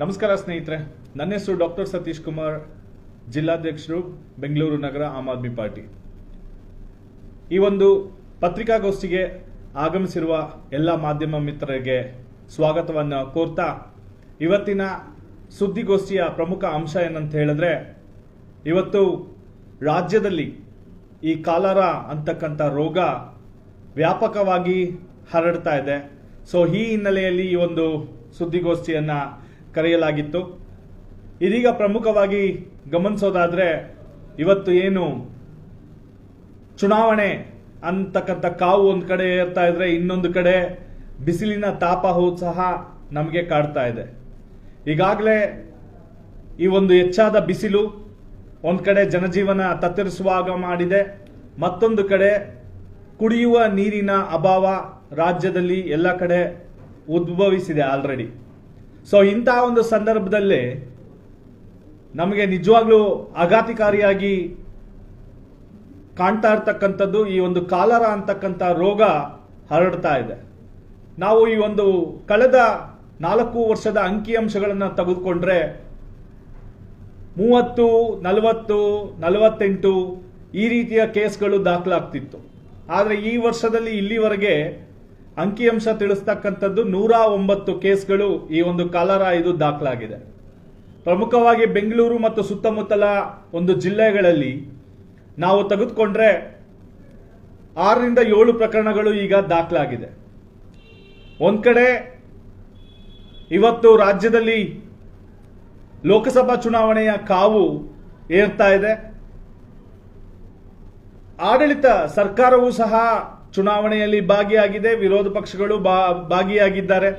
ನಮಸ್ಕಾರ ಸ್ನೇಹಿತರೆ, ನನ್ನ ಹೆಸರು ಡಾಕ್ಟರ್ ಸತೀಶ್ ಕುಮಾರ್, ಜಿಲ್ಲಾಧ್ಯಕ್ಷರು, ಬೆಂಗಳೂರು ನಗರ ಆಮ್ ಆದ್ಮಿ ಪಾರ್ಟಿ. ಈ ಒಂದು ಪತ್ರಿಕಾಗೋಷ್ಠಿಗೆ ಆಗಮಿಸಿರುವ ಎಲ್ಲ ಮಾಧ್ಯಮ ಮಿತ್ರರಿಗೆ ಸ್ವಾಗತವನ್ನು ಕೋರ್ತಾ, ಇವತ್ತಿನ ಸುದ್ದಿಗೋಷ್ಠಿಯ ಪ್ರಮುಖ ಅಂಶ ಏನಂತ ಹೇಳಿದ್ರೆ, ಇವತ್ತು ರಾಜ್ಯದಲ್ಲಿ ಈ ಕಾಲರ ಅಂತಕ್ಕಂಥ ರೋಗ ವ್ಯಾಪಕವಾಗಿ ಹರಡ್ತಾ ಇದೆ. ಸೊ ಈ ಹಿನ್ನೆಲೆಯಲ್ಲಿ ಈ ಒಂದು ಸುದ್ದಿಗೋಷ್ಠಿಯನ್ನ ಕರೆಯಲಾಗಿತ್ತು. ಇದೀಗ ಪ್ರಮುಖವಾಗಿ ಗಮನಿಸೋದಾದರೆ ಇವತ್ತು ಏನು? ಚುನಾವಣೆ ಅಂತಕ್ಕಂಥ ಕಾವು ಒಂದು ಕಡೆ ಏರ್ತಾ ಇದ್ರೆ ಇನ್ನೊಂದು ಕಡೆ ಬಿಸಿಲಿನ ತಾಪ ಸಹ ನಮಗೆ ಕಾಡ್ತಾ ಇದೆ. ಈಗಾಗಲೇ ಈ ಒಂದು ಹೆಚ್ಚಾದ ಬಿಸಿಲು ಒಂದು ಕಡೆ ಜನಜೀವನ ತತ್ತರಿಸುವಾಗ ಮಾಡಿದೆ. ಮತ್ತೊಂದು ಕಡೆ ಕುಡಿಯುವ ನೀರಿನ ಅಭಾವ ರಾಜ್ಯದಲ್ಲಿ ಎಲ್ಲ ಕಡೆ ಉದ್ಭವಿಸಿದೆ ಆಲ್ರೆಡಿ ಸೊ ಇಂತಹ ಒಂದು ಸಂದರ್ಭದಲ್ಲಿ ನಮಗೆ ನಿಜವಾಗ್ಲೂ ಆಘಾತಿಕಾರಿಯಾಗಿ ಕಾಣ್ತಾ ಇರ್ತಕ್ಕಂಥದ್ದು ಈ ಒಂದು ಕಾಲರ ಅಂತಕ್ಕಂಥ ರೋಗ ಹರಡ್ತಾ ಇದೆ. ನಾವು ಈ ಒಂದು ಕಳೆದ ನಾಲ್ಕು ವರ್ಷದ ಅಂಕಿಅಂಶಗಳನ್ನು ತೆಗೆದುಕೊಂಡ್ರೆ ಮೂವತ್ತು, ನಲವತ್ತು, ನಲವತ್ತೆಂಟು ಈ ರೀತಿಯ ಕೇಸ್ಗಳು ದಾಖಲಾಗ್ತಿತ್ತು. ಆದರೆ ಈ ವರ್ಷದಲ್ಲಿ ಇಲ್ಲಿವರೆಗೆ ಅಂಕಿಅಂಶ ತಿಳಿಸ್ತಕ್ಕಂಥದ್ದು ನೂರ ಒಂಬತ್ತು ಕೇಸ್ಗಳು ಈ ಒಂದು ಕಾಲರ ಇದು ದಾಖಲಾಗಿದೆ. ಪ್ರಮುಖವಾಗಿ ಬೆಂಗಳೂರು ಮತ್ತು ಸುತ್ತಮುತ್ತಲ ಒಂದು ಜಿಲ್ಲೆಗಳಲ್ಲಿ ನಾವು ತೆಗೆದುಕೊಂಡ್ರೆ ಆರರಿಂದ ಏಳು ಪ್ರಕರಣಗಳು ಈಗ ದಾಖಲಾಗಿದೆ. ಒಂದ್ ಕಡೆ ಇವತ್ತು ರಾಜ್ಯದಲ್ಲಿ ಲೋಕಸಭಾ ಚುನಾವಣೆಯ ಕಾವು ಏರ್ತಾ ಇದೆ. ಆಡಳಿತ ಸರ್ಕಾರವೂ ಸಹ ಚುನಾವಣೆಯಲ್ಲಿ ಭಾಗಿಯಾಗಿದೆ, ವಿರೋಧ ಪಕ್ಷಗಳು ಭಾಗಿಯಾಗಿದ್ದಾರೆ.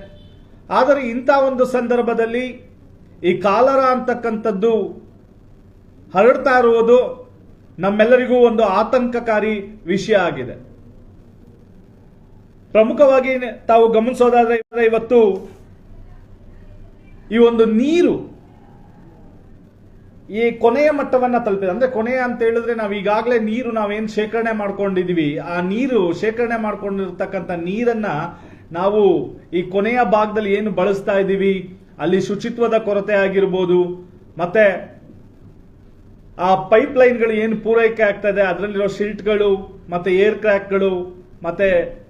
ಆದರೆ ಇಂಥ ಒಂದು ಸಂದರ್ಭದಲ್ಲಿ ಈ ಕಾಲರ ಅಂತಕ್ಕಂಥದ್ದು ಹರಡ್ತಾ ಇರುವುದು ನಮ್ಮೆಲ್ಲರಿಗೂ ಒಂದು ಆತಂಕಕಾರಿ ವಿಷಯ ಆಗಿದೆ. ಪ್ರಮುಖವಾಗಿ ತಾವು ಗಮನಿಸೋದಾದ್ರೆ ಇವತ್ತು ಈ ಒಂದು ನೀರು ಈ ಕೊನೆಯ ಮಟ್ಟವನ್ನ ತಲುಪಿದೆ. ಅಂದ್ರೆ ಕೊನೆಯ ಅಂತ ಹೇಳಿದ್ರೆ ನಾವು ಈಗಾಗಲೇ ನೀರು ನಾವೇನು ಶೇಖರಣೆ ಮಾಡ್ಕೊಂಡಿದೀವಿ, ಆ ನೀರು ಶೇಖರಣೆ ಮಾಡ್ಕೊಂಡಿರ್ತಕ್ಕಂಥ ನೀರನ್ನ ನಾವು ಈ ಕೊನೆಯ ಭಾಗದಲ್ಲಿ ಏನು ಬಳಸ್ತಾ ಇದ್ದೀವಿ ಅಲ್ಲಿ ಶುಚಿತ್ವದ ಕೊರತೆ ಆಗಿರ್ಬೋದು, ಮತ್ತೆ ಆ ಪೈಪ್ ಲೈನ್ಗಳು ಏನು ಪೂರೈಕೆ ಆಗ್ತಾ ಇದೆ ಅದರಲ್ಲಿರೋ ಶಿಲ್ಟ್ಗಳು, ಮತ್ತೆ ಏರ್ ಕ್ರ್ಯಾಕ್ಗಳು ಮತ್ತೆ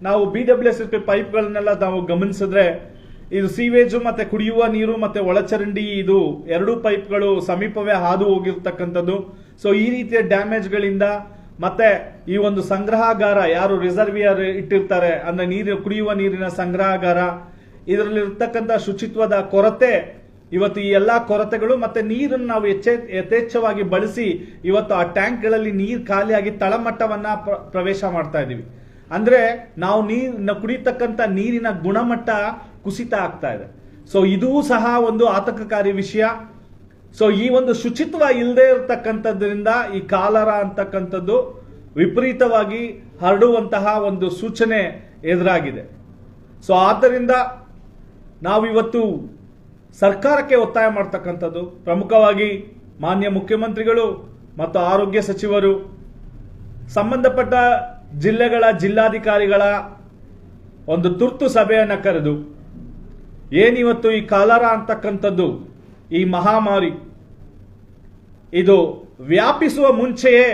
ನಾವು ಬಿ ಡಬ್ಲ್ಯೂ ಎಸ್ ಪೈಪ್ಗಳನ್ನೆಲ್ಲ ನಾವು ಗಮನಿಸಿದ್ರೆ ಇದು ಸೀವೇಜು ಮತ್ತೆ ಕುಡಿಯುವ ನೀರು ಮತ್ತೆ ಒಳಚರಂಡಿ, ಇದು ಎರಡೂ ಪೈಪ್ಗಳು ಸಮೀಪವೇ ಹಾದು ಹೋಗಿರ್ತಕ್ಕಂಥದ್ದು. ಸೊ ಈ ರೀತಿಯ ಡ್ಯಾಮೇಜ್ಗಳಿಂದ ಮತ್ತೆ ಈ ಒಂದು ಸಂಗ್ರಹಾಗಾರ ಯಾರು ರಿಸರ್ವಿಯರ್ ಇಟ್ಟಿರ್ತಾರೆ ಅಂದ್ರೆ ನೀರು, ಕುಡಿಯುವ ನೀರಿನ ಸಂಗ್ರಹಾಗಾರ, ಇದರಲ್ಲಿರ್ತಕ್ಕಂಥ ಶುಚಿತ್ವದ ಕೊರತೆ, ಇವತ್ತು ಈ ಎಲ್ಲಾ ಕೊರತೆಗಳು ಮತ್ತೆ ನೀರನ್ನು ನಾವು ಹೆಚ್ಚೆ ಯಥೇಚ್ಛವಾಗಿ ಬಳಸಿ ಇವತ್ತು ಆ ಟ್ಯಾಂಕ್ಗಳಲ್ಲಿ ನೀರು ಖಾಲಿಯಾಗಿ ತಳಮಟ್ಟವನ್ನ ಪ್ರವೇಶ ಮಾಡ್ತಾ ಇದೀವಿ. ಅಂದ್ರೆ ನಾವು ನೀರ್ ಕುಡಿತಕ್ಕಂಥ ನೀರಿನ ಗುಣಮಟ್ಟ ಕುಸಿತ ಆಗ್ತಾ ಇದೆ. ಸೊ ಇದೂ ಸಹ ಒಂದು ಆತಂಕಕಾರಿ ವಿಷಯ. ಸೊ ಈ ಒಂದು ಶುಚಿತ್ವ ಇಲ್ಲದೆ ಇರತಕ್ಕಂಥದ್ರಿಂದ ಈ ಕಾಲರ ಅಂತಕ್ಕಂಥದ್ದು ವಿಪರೀತವಾಗಿ ಹರಡುವಂತಹ ಒಂದು ಸೂಚನೆ ಎದುರಾಗಿದೆ. ಸೊ ಆದ್ದರಿಂದ ನಾವಿವತ್ತು ಸರ್ಕಾರಕ್ಕೆ ಒತ್ತಾಯ ಮಾಡ್ತಕ್ಕಂಥದ್ದು. ಪ್ರಮುಖವಾಗಿ ಮಾನ್ಯ ಮುಖ್ಯಮಂತ್ರಿಗಳು ಮತ್ತು ಆರೋಗ್ಯ ಸಚಿವರು, ಸಂಬಂಧಪಟ್ಟ ಜಿಲ್ಲೆಗಳ ಜಿಲ್ಲಾಧಿಕಾರಿಗಳ ಒಂದು ತುರ್ತು ಸಭೆಯನ್ನು ಕರೆದು ಏನಿವತ್ತು ಈ ಕಾಲರ ಅಂತಕ್ಕಂಥದ್ದು? ಈ ಮಹಾಮಾರಿ. ಇದು ವ್ಯಾಪಿಸುವ ಮುಂಚೆಯೇ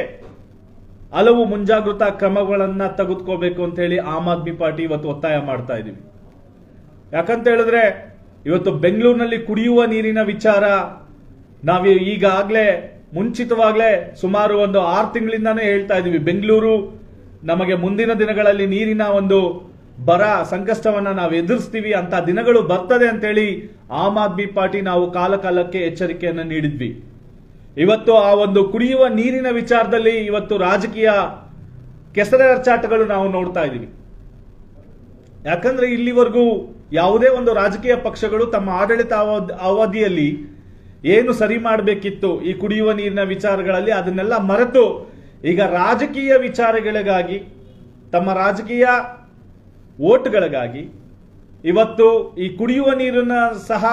ಹಲವು ಮುಂಜಾಗ್ರತಾ ಕ್ರಮಗಳನ್ನು ತೆಗೆದುಕೋಬೇಕು ಅಂತ ಹೇಳಿ ಆಮ್ ಆದ್ಮಿ ಪಾರ್ಟಿ ಇವತ್ತು ಒತ್ತಾಯ ಮಾಡ್ತಾ ಇದ್ದೀವಿ ಯಾಕಂತ ಹೇಳಿದ್ರೆ, ಇವತ್ತು ಬೆಂಗಳೂರಿನಲ್ಲಿ ಕುಡಿಯುವ ನೀರಿನ ವಿಚಾರ ನಾವು ಈಗಾಗಲೇ ಮುಂಚಿತವಾಗಲೇ ಸುಮಾರು ಒಂದು ಆರು ತಿಂಗಳಿಂದಾನೇ ಹೇಳ್ತಾ ಇದ್ದೀವಿ ಬೆಂಗಳೂರು ನಮಗೆ ಮುಂದಿನ ದಿನಗಳಲ್ಲಿ ನೀರಿನ ಒಂದು ಬರ ಸಂಕಷ್ಟವನ್ನ ನಾವು ಎದುರಿಸ್ತೀವಿ ಅಂತ ದಿನಗಳು ಬರ್ತದೆ ಅಂತೇಳಿ ಆಮ್ ಆದ್ಮಿ ಪಾರ್ಟಿ ನಾವು ಕಾಲಕಾಲಕ್ಕೆ ಎಚ್ಚರಿಕೆಯನ್ನು ನೀಡಿದ್ವಿ. ಇವತ್ತು ಆ ಒಂದು ಕುಡಿಯುವ ನೀರಿನ ವಿಚಾರದಲ್ಲಿ ಇವತ್ತು ರಾಜಕೀಯ ಕೆಸರೆ ಅರ್ಚಾಟಗಳು ನಾವು ನೋಡ್ತಾ ಇದ್ದೀವಿ. ಯಾಕಂದ್ರೆ ಇಲ್ಲಿವರೆಗೂ ಯಾವುದೇ ಒಂದು ರಾಜಕೀಯ ಪಕ್ಷಗಳು ತಮ್ಮ ಆಡಳಿತ ಅವಧ್- ಅವಧಿಯಲ್ಲಿ ಏನು ಸರಿ ಮಾಡಬೇಕಿತ್ತು ಈ ಕುಡಿಯುವ ನೀರಿನ ವಿಚಾರಗಳಲ್ಲಿ ಅದನ್ನೆಲ್ಲ ಮರೆತು ಈಗ ರಾಜಕೀಯ ವಿಚಾರಗಳಿಗಾಗಿ ತಮ್ಮ ರಾಜಕೀಯ ಓಟ್ಗಳಿಗಾಗಿ ಇವತ್ತು ಈ ಕುಡಿಯುವ ನೀರನ್ನ ಸಹ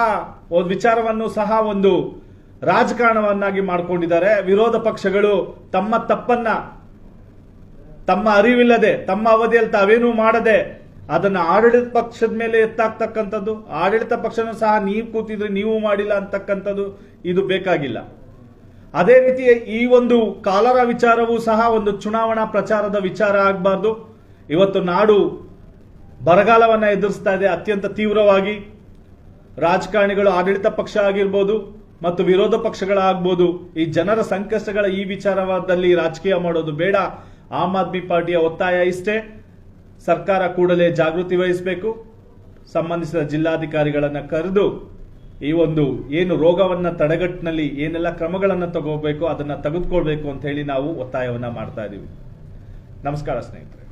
ಒಂದು ವಿಚಾರವನ್ನು ಸಹ ಒಂದು ರಾಜಕಾರಣವನ್ನಾಗಿ ಮಾಡಿಕೊಂಡಿದ್ದಾರೆ. ವಿರೋಧ ಪಕ್ಷಗಳು ತಮ್ಮ ತಪ್ಪನ್ನ, ತಮ್ಮ ಅರಿವಿಲ್ಲದೆ, ತಮ್ಮ ಅವಧಿಯಲ್ಲಿ ತಾವೇನೂ ಮಾಡದೆ ಅದನ್ನ ಆಡಳಿತ ಪಕ್ಷದ ಮೇಲೆ ಎತ್ತಾಗ್ತಕ್ಕಂಥದ್ದು, ಆಡಳಿತ ಪಕ್ಷನ ಸಹ ನೀವು ಕೂತಿದ್ರೆ ನೀವು ಮಾಡಿಲ್ಲ ಅಂತಕ್ಕಂಥದ್ದು ಇದು ಬೇಕಾಗಿಲ್ಲ. ಅದೇ ರೀತಿ ಈ ಒಂದು ಕಾಲರ ವಿಚಾರವೂ ಸಹ ಒಂದು ಚುನಾವಣಾ ಪ್ರಚಾರದ ವಿಚಾರ ಆಗಬಾರ್ದು. ಇವತ್ತು ನಾಡು ಬರಗಾಲವನ್ನ ಎದುರಿಸ್ತಾ ಇದೆ ಅತ್ಯಂತ ತೀವ್ರವಾಗಿ. ರಾಜಕಾರಣಿಗಳು ಆಡಳಿತ ಪಕ್ಷ ಆಗಿರ್ಬೋದು ಮತ್ತು ವಿರೋಧ ಪಕ್ಷಗಳಾಗ್ಬೋದು, ಈ ಜನರ ಸಂಕಷ್ಟಗಳ ಈ ವಿಚಾರವಾದಲ್ಲಿ ರಾಜಕೀಯ ಮಾಡೋದು ಬೇಡ. ಆಮ್ ಆದ್ಮಿ ಪಾರ್ಟಿಯ ಒತ್ತಾಯ ಇಷ್ಟೇ. ಸರ್ಕಾರ ಕೂಡಲೇ ಜಾಗೃತಿ ವಹಿಸಬೇಕು. ಸಂಬಂಧಿಸಿದ ಜಿಲ್ಲಾಧಿಕಾರಿಗಳನ್ನು ಕರೆದು ಈ ಒಂದು ಏನು ರೋಗವನ್ನ ತಡೆಗಟ್ಟಿನಲ್ಲಿ ಏನೆಲ್ಲ ಕ್ರಮಗಳನ್ನು ತಗೋಬೇಕು, ಅದನ್ನ ತೆಗೆದುಕೊಳ್ಬೇಕು ಅಂತ ಹೇಳಿ ನಾವು ಒತ್ತಾಯವನ್ನ ಮಾಡ್ತಾ ಇದ್ದೀವಿ ನಮಸ್ಕಾರ ಸ್ನೇಹಿತರೆ.